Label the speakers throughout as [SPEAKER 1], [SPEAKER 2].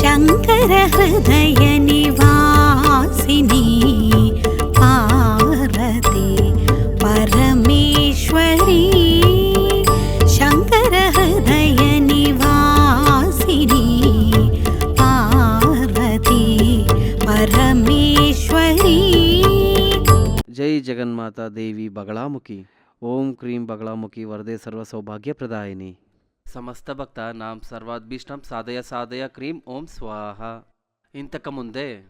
[SPEAKER 1] शङ्करः पार्वती परमेश्वरि। शङ्करवासिनी पार्वती परमेश्वरी। जै जगन्माता देवी बगलामुखी।
[SPEAKER 2] ॐ क्रीं बगलामुखी वरदे सर्वसौभाग्यप्रदायिनी। క్రీం సమస్త భక్త నాం సర్వాద్భీష్టం సాధయ సాధయ క్రీం ఓం స్వాహ. ఇంతకుముందే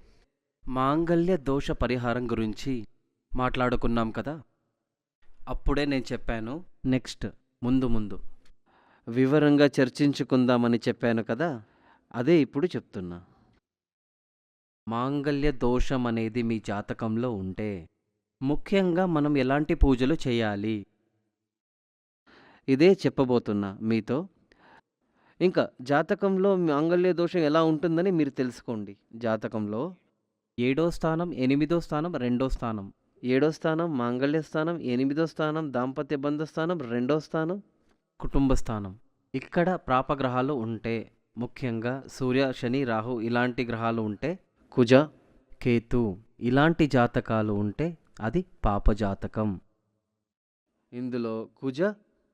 [SPEAKER 2] మాంగళ్య దోష పరిహారం గురించి మాట్లాడుకున్నాం కదా? అప్పుడే నేను చెప్పాను నెక్స్ట్ ముందు ముందు. వివరంగా చర్చించుకుందామని చెప్పాను కదా అదే ఇప్పుడు చెప్తున్నా. మాంగళ్య దోషం అనేది మీ జాతకంలో ఉంటే ముఖ్యంగా మనం ఎలాంటి పూజలు చేయాలి? ఇదే చెప్పబోతున్నా మీతో. ఇంకా జాతకంలో మాంగళ్య దోషం ఎలా ఉంటుందని మీరు తెలుసుకోండి. జాతకంలో ఏడో స్థానం ఎనిమిదో స్థానం రెండో స్థానం. ఏడో స్థానం మాంగళ్య స్థానం ఎనిమిదో స్థానం దాంపత్య బంధ స్థానం రెండో స్థానం కుటుంబ స్థానం. ఇక్కడ ప్రాపగ్రహాలు ఉంటే ముఖ్యంగా సూర్య శని రాహు ఇలాంటి గ్రహాలు ఉంటే కుజ కేతు ఇలాంటి జాతకాలు ఉంటే అది పాప జాతకం ఇందులో కుజ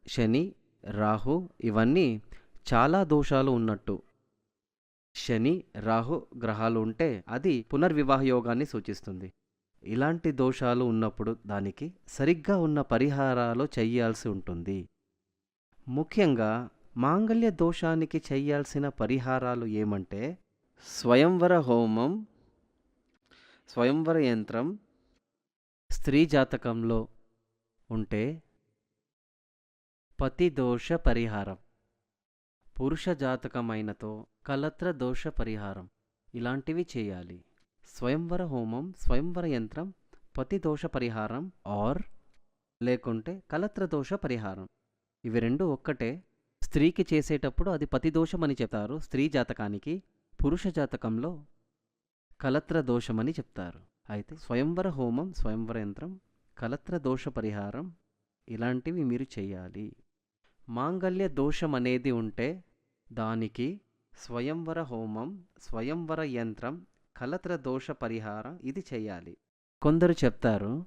[SPEAKER 2] శని రాహు ఇవన్నీ చాలా దోషాలు ఉన్నట్టు. శని రాహు గ్రహాలు ఉంటే అది పునర్వివాహ యోగాన్ని సూచిస్తుంది. ఇలాంటి దోషాలు ఉన్నప్పుడు దానికి సరిగ్గా ఉన్న పరిహారాలు చెయ్యాల్సి ఉంటుంది. ముఖ్యంగా మాంగళ్య దోషానికి చెయ్యాల్సిన పరిహారాలు ఏమంటే స్వయంవర హోమం స్వయంవర యంత్రం స్త్రీ జాతకంలో ఉంటే పతి దోష పరిహారం. పురుష జాతకమైనతో కలత్ర దోష పరిహారం. ఇలాంటివి చేయాలి. స్వయంవర హోమం స్వయంవర యంత్రం పతి దోష పరిహారం ఆర్ లేకుంటే కలత్ర దోష పరిహారం. ఇవి రెండు ఒక్కటే. స్త్రీకి చేసేటప్పుడు అది పతి అని చెప్తారు. స్త్రీ జాతకానికి పురుష జాతకంలో కలత్ర దోషమని చెప్తారు. అయితే స్వయంవర హోమం స్వయంవర యంత్రం కలత్ర దోష పరిహారం ఇలాంటివి మీరు చేయాలి. మాంగల్య దోషం అనేది ఉంటే దానికి స్వయంవర హోమం స్వయంవర యంత్రం కలత్ర దోష పరిహారం ఇది చేయాలి. కొందరు చెప్తారు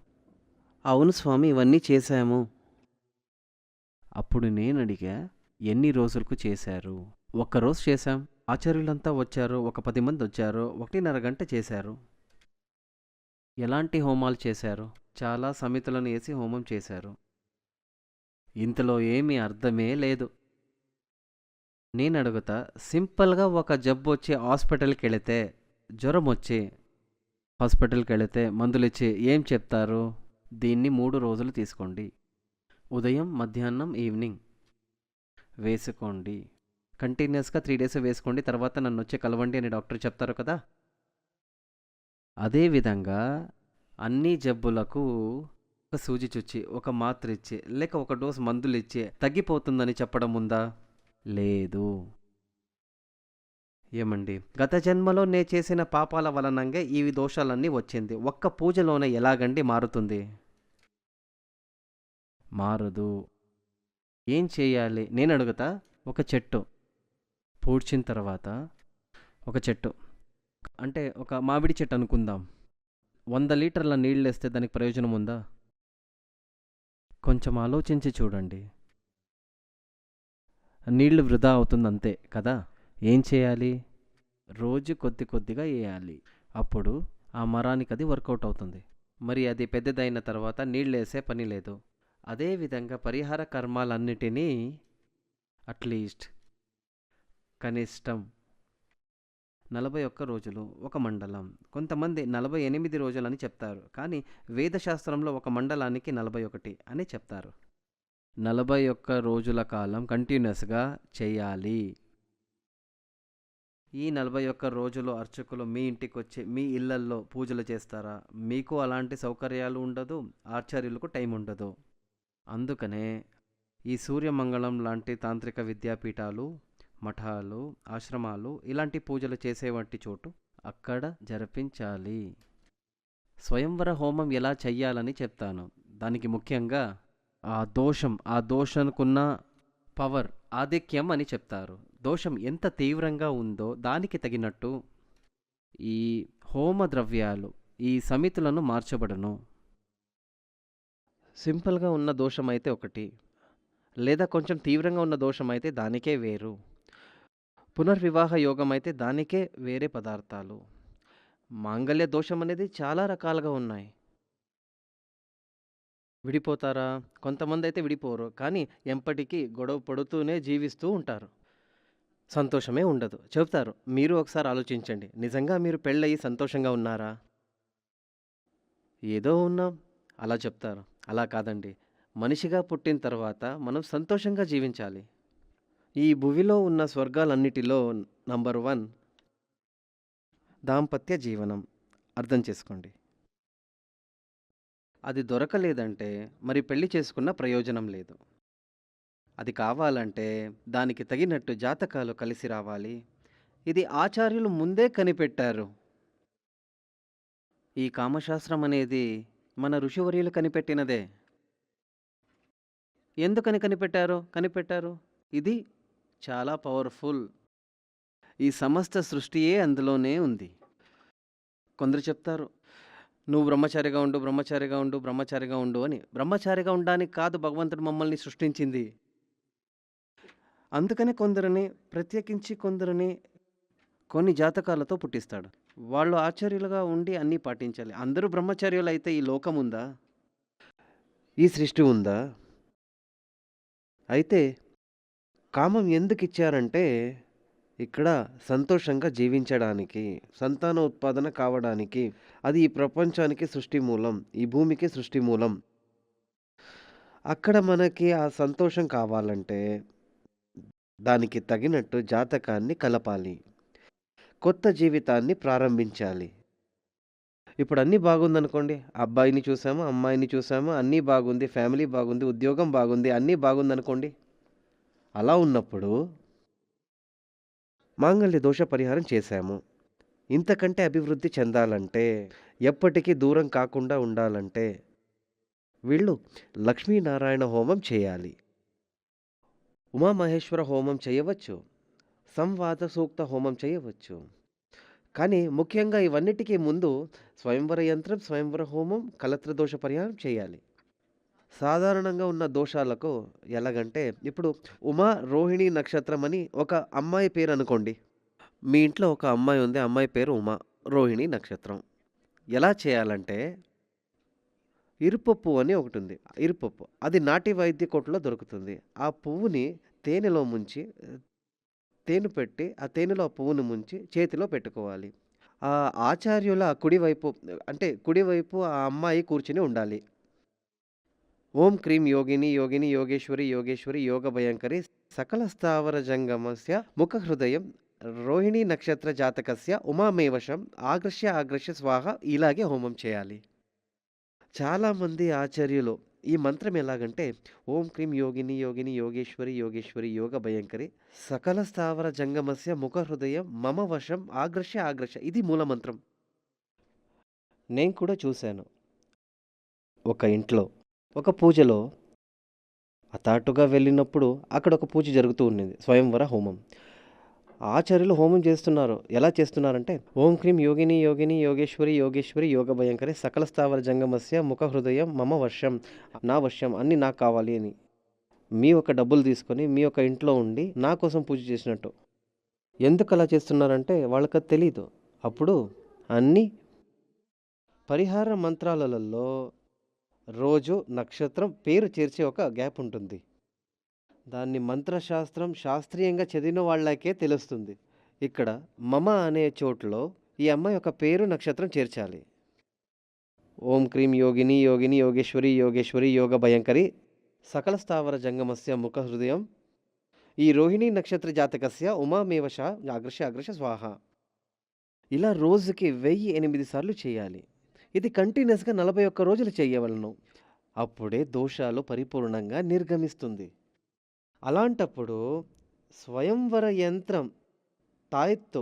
[SPEAKER 2] అవును స్వామి ఇవన్నీ చేశాము. అప్పుడు నేను అడిగా ఎన్ని రోజులకు చేశారు? ఒక్కరోజు చేశాం. ఆచార్యులంతా వచ్చారు ఒక పది మంది వచ్చారు ఒకటిన్నర గంట చేశారు. ఎలాంటి హోమాలు చేశారు? చాలా సమితులను వేసి హోమం చేశారు. ఇంతలో ఏమీ అర్థమే లేదు. నేను అడుగుతా సింపుల్గా ఒక జబ్బు వచ్చి హాస్పిటల్కి వెళితే జ్వరం వచ్చి హాస్పిటల్కి వెళితే మందులు ఇచ్చి ఏం చెప్తారు? దీన్ని మూడు రోజులు తీసుకోండి. ఉదయం మధ్యాహ్నం ఈవినింగ్ వేసుకోండి. కంటిన్యూస్గా త్రీ డేస్ వేసుకోండి తర్వాత నన్ను వచ్చి కలవండి అని డాక్టర్ చెప్తారు కదా? అదేవిధంగా అన్ని జబ్బులకు ఒక సూజి చుచ్చి ఒక మాత్ర ఇచ్చి లేక ఒక డోస్ మందులు ఇచ్చి తగ్గిపోతుందని చెప్పడం ఉందా? లేదు. ఏమండి? గత జన్మలో నే చేసిన పాపాల వలనంగా ఈ దోషాలన్నీ వచ్చింది. ఒక్క పూజలోనే ఎలాగండి మారుతుంది? మారదు. ఏం చేయాలి? నేను అడుగుతా. ఒక చెట్టు పూడ్చిన తర్వాత ఒక చెట్టు. అంటే ఒక మామిడి చెట్టు అనుకుందాం. వంద లీటర్ల నీళ్ళు వేస్తే దానికి ప్రయోజనం ఉందా? కొంచెం ఆలోచించి చూడండి. నీళ్ళు వృధా అవుతుంది అంతే కదా? ఏం చేయాలి? రోజు కొద్ది కొద్దిగా వేయాలి అప్పుడు ఆ మరానికి అది వర్కౌట్ అవుతుంది. మరి అది పెద్దదైన తర్వాత నీళ్ళు వేసే పని లేదు. అదేవిధంగా పరిహార కర్మాలన్నిటినీ అట్లీస్ట్ కనిష్టం నలభై ఒక్క రోజులు ఒక మండలం. కొంతమంది నలభై ఎనిమిది రోజులని చెప్తారు. కానీ వేదశాస్త్రంలో ఒక మండలానికి నలభై ఒకటి అని చెప్తారు. నలభై ఒక్క రోజుల కాలం కంటిన్యూస్గా చేయాలి. ఈ నలభై ఒక్క రోజులు అర్చకులు మీ ఇంటికి వచ్చి మీ ఇళ్ళల్లో పూజలు చేస్తారా? మీకు అలాంటి సౌకర్యాలు ఉండదు ఆచార్యులకు టైం ఉండదు. అందుకనే ఈ సూర్యమంగళం లాంటి తాంత్రిక విద్యాపీఠాలు మఠాలు ఆశ్రమాలు ఇలాంటి పూజలు చేసేవంటి చోటు అక్కడ జరిపించాలి. స్వయంవర హోమం ఎలా చెయ్యాలని చెప్తాను. దానికి ముఖ్యంగా ఆ దోషం ఆ దోషానికున్న పవర్ ఆధిక్యం అని చెప్తారు. దోషం ఎంత తీవ్రంగా ఉందో దానికి తగినట్టు ఈ హోమ ద్రవ్యాలు ఈ సమితులను మార్చబడును. సింపుల్గా ఉన్న దోషం అయితే ఒకటి లేదా కొంచెం తీవ్రంగా ఉన్న దోషం అయితే దానికే వేరు. పునర్వివాహ యోగం అయితే దానికే వేరే పదార్థాలు. మాంగళ్య దోషం అనేది చాలా రకాలుగా ఉన్నాయి. విడిపోతారా? కొంతమంది అయితే విడిపోరు కానీ ఎంపటికీ గొడవ పడుతూనే జీవిస్తూ ఉంటారు. సంతోషమే ఉండదు. చెబుతారు మీరు ఒకసారి ఆలోచించండి. నిజంగా మీరు పెళ్ళయి సంతోషంగా ఉన్నారా? ఏదో ఉన్నాం. అలా చెప్తారు. అలా కాదండి. మనిషిగా పుట్టిన తర్వాత మనం సంతోషంగా జీవించాలి. ఈ భువిలో ఉన్న స్వర్గాలన్నిటిలో నంబర్ వన్ దాంపత్య జీవనం. అర్థం చేసుకోండి. అది దొరకలేదంటే మరి పెళ్ళి చేసుకున్న ప్రయోజనం లేదు. అది కావాలంటే దానికి తగినట్టు జాతకాలు కలిసి రావాలి. ఇది ఆచార్యులు ముందే కనిపెట్టారు. ఈ కామశాస్త్రం అనేది మన ఋషివర్యులు కనిపెట్టినదే. ఎందుకని కనిపెట్టారు? కనిపెట్టారు? ఇది చాలా పవర్ఫుల్ ఈ సమస్త సృష్టియే అందులోనే ఉంది. కొందరు చెప్తారు నువ్వు బ్రహ్మచారిగా ఉండు బ్రహ్మచారిగా ఉండు బ్రహ్మచారిగా ఉండు అని. బ్రహ్మచారిగా ఉండడానికి కాదు భగవంతుడు మమ్మల్ని సృష్టించింది అందుకనే కొందరిని ప్రత్యేకించి కొందరిని కొన్ని జాతకాలతో పుట్టిస్తాడు. వాళ్ళు ఆచార్యులుగా ఉండి అన్నీ పాటించాలి. అందరూ బ్రహ్మచార్యులు అయితే ఈ లోకం ఉందా? ఈ సృష్టి ఉందా? అయితే కామం ఎందుకు ఇచ్చారంటే ఇక్కడ సంతోషంగా జీవించడానికి సంతాన ఉత్పాదన కావడానికి అది ఈ ప్రపంచానికి సృష్టి మూలం ఈ భూమికి సృష్టి మూలం అక్కడ మనకి ఆ సంతోషం కావాలంటే దానికి తగినట్టు జాతకాన్ని కలపాలి కొత్త జీవితాన్ని ప్రారంభించాలి. ఇప్పుడు అన్నీ బాగుందనుకోండి అబ్బాయిని చూసాము అమ్మాయిని చూసాము అన్నీ బాగుంది ఫ్యామిలీ బాగుంది ఉద్యోగం బాగుంది అన్నీ బాగుందనుకోండి అలా ఉన్నప్పుడు మాంగళ్య దోష పరిహారం చేశాము. ఇంతకంటే అభివృద్ధి చెందాలంటే ఎప్పటికీ దూరం కాకుండా ఉండాలంటే వీళ్ళు లక్ష్మీనారాయణ హోమం చేయాలి. ఉమామహేశ్వర హోమం చేయవచ్చు. సంవాద సూక్త హోమం చేయవచ్చు. కానీ ముఖ్యంగా ఇవన్నిటికీ ముందు స్వయంవర యంత్రం స్వయంవర హోమం కలత్ర దోష పరిహారం చేయాలి. సాధారణంగా ఉన్న దోషాలకు ఎలాగంటే ఇప్పుడు ఉమా రోహిణి నక్షత్రం అని ఒక అమ్మాయి పేరు అనుకోండి. మీ ఇంట్లో ఒక అమ్మాయి ఉంది అమ్మాయి పేరు ఉమా రోహిణి నక్షత్రం. ఎలా చేయాలంటే ఇరుపప్పు అని ఒకటి ఉంది ఇరుపప్పు. అది నాటి వైద్య కొట్టులో దొరుకుతుంది. ఆ పువ్వుని తేనెలో ముంచి తేనె పెట్టి ఆ తేనెలో ఆ పువ్వును ముంచి చేతిలో పెట్టుకోవాలి. ఆ ఆచార్యుల కుడివైపు అంటే కుడివైపు ఆ అమ్మాయి కూర్చుని ఉండాలి. ఓం క్రీం యోగిని యోగిని యోగేశ్వరి యోగేశ్వరి యోగ భయంకరి సకల స్థావర జంగమస్య ముఖ హృదయం రోహిణి నక్షత్ర జాతకస్య ఉమామేవశం ఆగ్రశ్య ఆగ్రశ్య స్వాహ ఇలాగే హోమం చేయాలి. చాలామంది ఆచార్యులు ఈ మంత్రం ఎలాగంటే ఓం క్రీం యోగిని యోగిని యోగేశ్వరి యోగేశ్వరి యోగ భయంకరి సకల స్థావర జంగమస్య ముఖ హృదయం మమ వశం ఆగ్రశ్య ఆగ్రశ్య ఇది మూల మంత్రం. నేను కూడా చూశాను ఒక ఇంట్లో ఒక పూజలో అతాటుగా వెళ్ళినప్పుడు అక్కడ ఒక పూజ జరుగుతూ ఉన్నది స్వయంవర హోమం. ఆచార్యులు హోమం చేస్తున్నారు. ఎలా చేస్తున్నారంటే ఓం క్రీం యోగిని యోగిని యోగేశ్వరి యోగేశ్వరి యోగ భయంకరి సకల స్థావర జంగమస్య ముఖ హృదయం మమ వర్షం నా వర్షం అన్నీ నాకు కావాలి అని. మీ యొక్క డబ్బులు తీసుకొని మీ యొక్క ఇంట్లో ఉండి నా కోసం పూజ చేసినట్టు. ఎందుకు అలా చేస్తున్నారంటే వాళ్ళకి తెలియదు తెలీదు. అప్పుడు అన్ని పరిహార మంత్రాలలో రోజు నక్షత్రం పేరు చేర్చే ఒక గ్యాప్ ఉంటుంది. దాన్ని మంత్రశాస్త్రం శాస్త్రీయంగా చదివిన వాళ్ళకే తెలుస్తుంది. ఇక్కడ మమ అనే చోట్లో ఈ అమ్మాయి యొక్క పేరు నక్షత్రం చేర్చాలి. ఓం క్రీం యోగిని యోగిని యోగేశ్వరి యోగేశ్వరి యోగ భయంకరి సకల స్థావర జంగమస్య ముఖ హృదయం. ఈ రోహిణి నక్షత్ర జాతకస్య ఉమామేవశ అగ్రశ అగ్రశ స్వాహ. ఇలా రోజుకి వెయ్యి ఎనిమిది సార్లు చేయాలి. ఇది కంటిన్యూస్గా నలభై ఒక్క రోజులు చేయవలను. అప్పుడే దోషాలు పరిపూర్ణంగా నిర్గమిస్తుంది. అలాంటప్పుడు స్వయంవర యంత్రం తాయెత్తు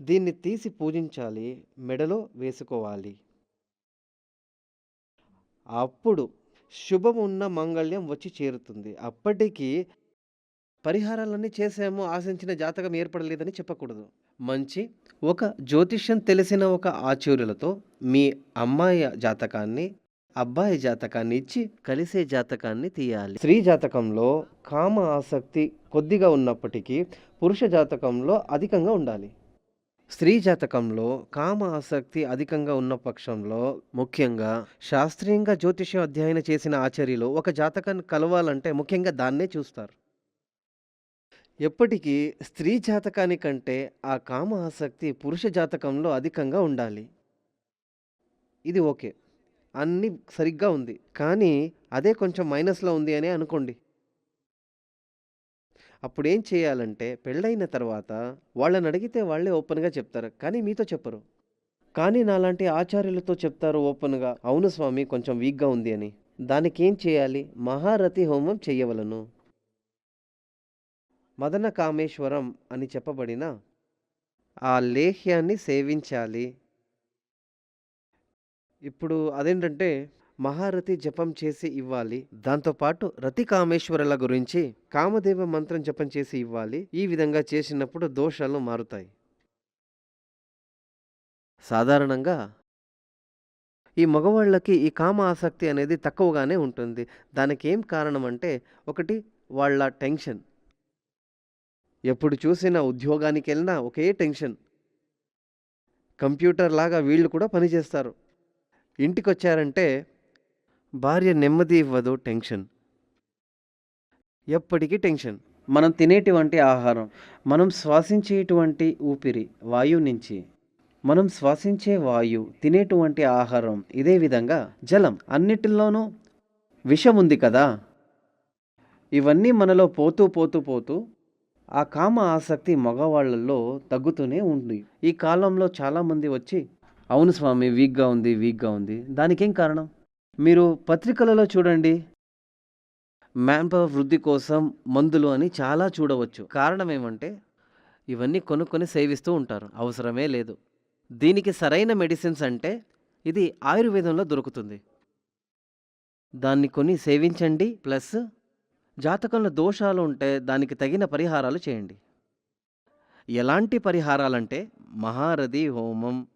[SPEAKER 2] దీన్ని తీసి పూజించాలి మెడలో వేసుకోవాలి. అప్పుడు శుభం ఉన్న మంగళ్యం వచ్చి చేరుతుంది. అప్పటికి పరిహారాలన్నీ చేసాము ఆశించిన జాతకం ఏర్పడలేదని చెప్పకూడదు. మంచి ఒక జ్యోతిష్యం తెలిసిన ఒక ఆచార్యులతో మీ అమ్మాయి జాతకాన్ని అబ్బాయి జాతకాన్ని ఇచ్చి కలిసే జాతకాన్ని తీయాలి. స్త్రీ జాతకంలో కామ ఆసక్తి కొద్దిగా ఉన్నప్పటికీ పురుష జాతకంలో అధికంగా ఉండాలి. స్త్రీ జాతకంలో కామ ఆసక్తి అధికంగా ఉన్న పక్షంలో ముఖ్యంగా శాస్త్రీయంగా జ్యోతిష్యం అధ్యయనం చేసిన ఆచార్యులు ఒక జాతకాన్ని కలవాలంటే ముఖ్యంగా దాన్నే చూస్తారు. ఎప్పటికీ స్త్రీ జాతకానికంటే ఆ కామ ఆసక్తి పురుష జాతకంలో అధికంగా ఉండాలి. ఇది ఓకే. అన్నీ సరిగ్గా ఉంది. కానీ అదే కొంచెం మైనస్లో ఉంది అని అనుకోండి. అప్పుడేం చేయాలంటే పెళ్ళైన తర్వాత వాళ్ళని అడిగితే వాళ్ళే ఓపెన్గా చెప్తారు. కానీ మీతో చెప్పరు. కానీ నాలాంటి ఆచార్యులతో చెప్తారు ఓపెన్గా అవును స్వామి కొంచెం వీక్గా ఉంది అని. దానికి ఏం చేయాలి? మహారథి హోమం చేయవలను. మదన కామేశ్వరం అని చెప్పబడిన ఆ లేహ్యాన్ని సేవించాలి. ఇప్పుడు అదేంటంటే మహారథి జపం చేసి ఇవ్వాలి. దాంతోపాటు రతి కామేశ్వరుల గురించి కామదేవ మంత్రం జపం చేసి ఇవ్వాలి. ఈ విధంగా చేసినప్పుడు దోషాలు మారుతాయి. సాధారణంగా ఈ మగవాళ్ళకి ఈ కామ ఆసక్తి అనేది తక్కువగానే ఉంటుంది. దానికి ఏం కారణం అంటే ఒకటి వాళ్ళ టెన్షన్. ఎప్పుడు చూసినా ఉద్యోగానికి వెళ్ళినా ఒకే టెన్షన్. కంప్యూటర్ లాగా వీళ్ళు కూడా పనిచేస్తారు ఇంటికి వచ్చారంటే భార్య నెమ్మది ఇవ్వదు టెన్షన్. ఎప్పటికీ టెన్షన్. మనం తినేటువంటి ఆహారం మనం శ్వాసించేటువంటి ఊపిరి వాయువు నుంచి. మనం శ్వాసించే వాయు తినేటువంటి ఆహారం ఇదే విధంగా జలం అన్నిటిలోనూ విషం ఉంది కదా. ఇవన్నీ మనలో పోతూ పోతూ పోతూ ఆ కామ ఆసక్తి మగవాళ్ళల్లో తగ్గుతూనే ఉంది. ఈ కాలంలో చాలామంది వచ్చి అవును స్వామి వీక్గా ఉంది వీక్గా ఉంది. దానికేం కారణం? మీరు పత్రికలలో చూడండి. మ్యాన్ పవర్ వృద్ధి కోసం మందులు అని చాలా చూడవచ్చు. కారణం ఏమంటే ఇవన్నీ కొనుక్కొని సేవిస్తూ ఉంటారు. అవసరమే లేదు. దీనికి సరైన మెడిసిన్స్ అంటే ఇది ఆయుర్వేదంలో దొరుకుతుంది. దాన్ని కొని సేవించండి ప్లస్ జాతకంలో దోషాలు ఉంటే దానికి తగిన పరిహారాలు చేయండి. ఎలాంటి పరిహారాలంటే మహారథి హోమం.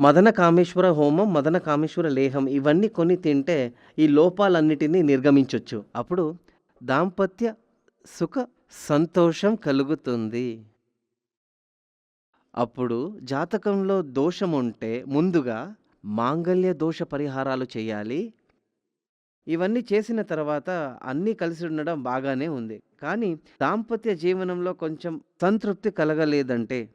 [SPEAKER 2] మదన కామేశ్వర హోమం మదన కామేశ్వర లేహం ఇవన్నీ కొన్ని తింటే ఈ లోపాలన్నిటినీ నిర్గమించవచ్చు అప్పుడు దాంపత్య సుఖ సంతోషం కలుగుతుంది. అప్పుడు జాతకంలో దోషం ఉంటే ముందుగా మాంగళ్య దోష పరిహారాలు చేయాలి. ఇవన్నీ చేసిన తర్వాత అన్నీ కలిసి ఉండడం బాగానే ఉంది. కానీ దాంపత్య జీవనంలో కొంచెం సంతృప్తి కలగలేదంటే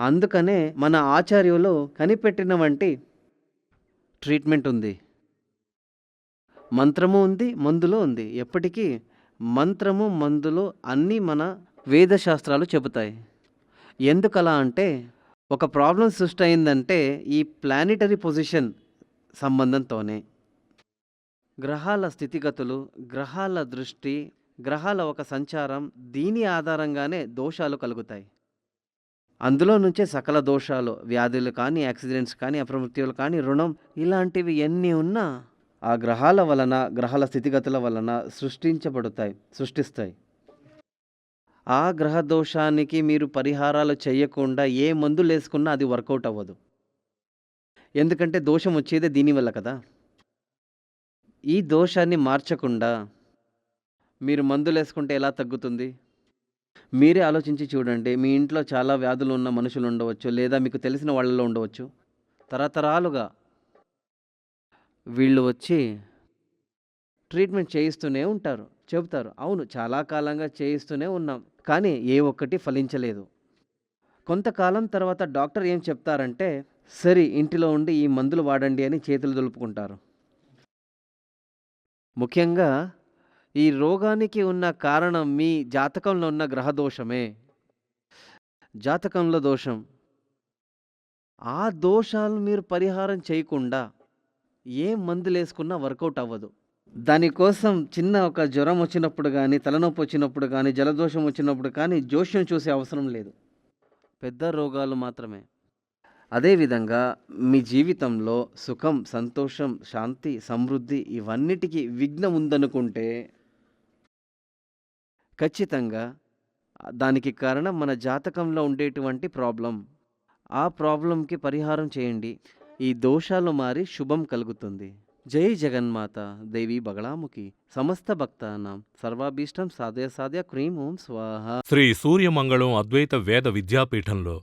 [SPEAKER 2] అందుకనే మన ఆచార్యులు కనిపెట్టిన వంటి ట్రీట్మెంట్ ఉంది. మంత్రము ఉంది మందులు ఉంది. ఎప్పటికీ మంత్రము మందులు అన్నీ మన వేదశాస్త్రాలు చెబుతాయి. ఎందుకలా అంటే ఒక ప్రాబ్లం సృష్టి అయిందంటే ఈ ప్లానిటరీ పొజిషన్ సంబంధంతోనే. గ్రహాల స్థితిగతులు గ్రహాల దృష్టి గ్రహాల ఒక సంచారం దీని ఆధారంగానే దోషాలు కలుగుతాయి. అందులో నుంచే సకల దోషాలు వ్యాధులు కానీ యాక్సిడెంట్స్ కానీ అప్రమృత్యులు కానీ రుణం ఇలాంటివి ఎన్ని ఉన్నా ఆ గ్రహాల వలన గ్రహాల స్థితిగతుల వలన సృష్టించబడతాయి సృష్టిస్తాయి. ఆ గ్రహ దోషానికి మీరు పరిహారాలు చేయకుండా ఏ మందులు వేసుకున్నా అది వర్కౌట్ అవ్వదు. ఎందుకంటే దోషం వచ్చేదే దీనివల్ల కదా? ఈ దోషాన్ని మార్చకుండా మీరు మందులు వేసుకుంటే ఎలా తగ్గుతుంది? మీరే ఆలోచించి చూడండి. మీ ఇంట్లో చాలా వ్యాధులు ఉన్న మనుషులు ఉండవచ్చు లేదా మీకు తెలిసిన వాళ్ళలో ఉండవచ్చు. తరతరాలుగా వీళ్ళు వచ్చి ట్రీట్మెంట్ చేయిస్తూనే ఉంటారు చెబుతారు. అవును చాలా కాలంగా చేయిస్తూనే ఉన్నాం కానీ ఏ ఒక్కటి ఫలించలేదు. కొంతకాలం తర్వాత డాక్టర్ ఏం చెప్తారంటే సరే ఇంటిలో ఉండి ఈ మందులు వాడండి అని చేతులు దులుపుకుంటారు. ముఖ్యంగా ఈ రోగానికి ఉన్న కారణం మీ జాతకంలో ఉన్న గ్రహ దోషమే. జాతకంలో దోషం. ఆ దోషాలు మీరు పరిహారం చేయకుండా ఏ మందులు వేసుకున్నా వర్కౌట్ అవ్వదు. దానికోసం చిన్న ఒక జ్వరం వచ్చినప్పుడు కానీ తలనొప్పి వచ్చినప్పుడు కానీ జలదోషం వచ్చినప్పుడు కానీ జోష్యం చూసే అవసరం లేదు. పెద్ద రోగాలు మాత్రమే. అదేవిధంగా మీ జీవితంలో సుఖం సంతోషం శాంతి సమృద్ధి ఇవన్నిటికీ విఘ్నం ఉందనుకుంటే ఖచ్చితంగా దానికి కారణం మన జాతకంలో ఉండేటువంటి ప్రాబ్లం. ఆ ప్రాబ్లంకి పరిహారం చేయండి. ఈ దోషాలు మారి శుభం కలుగుతుంది. జై జగన్మాత. దేవి బగళాముఖి. సమస్త భక్తానాం. సర్వాభీష్టం సాధ్య సాధ్య క్రీం ఓం స్వాహ.
[SPEAKER 3] శ్రీ సూర్యమంగళం అద్వైత వేద విద్యాపీఠంలో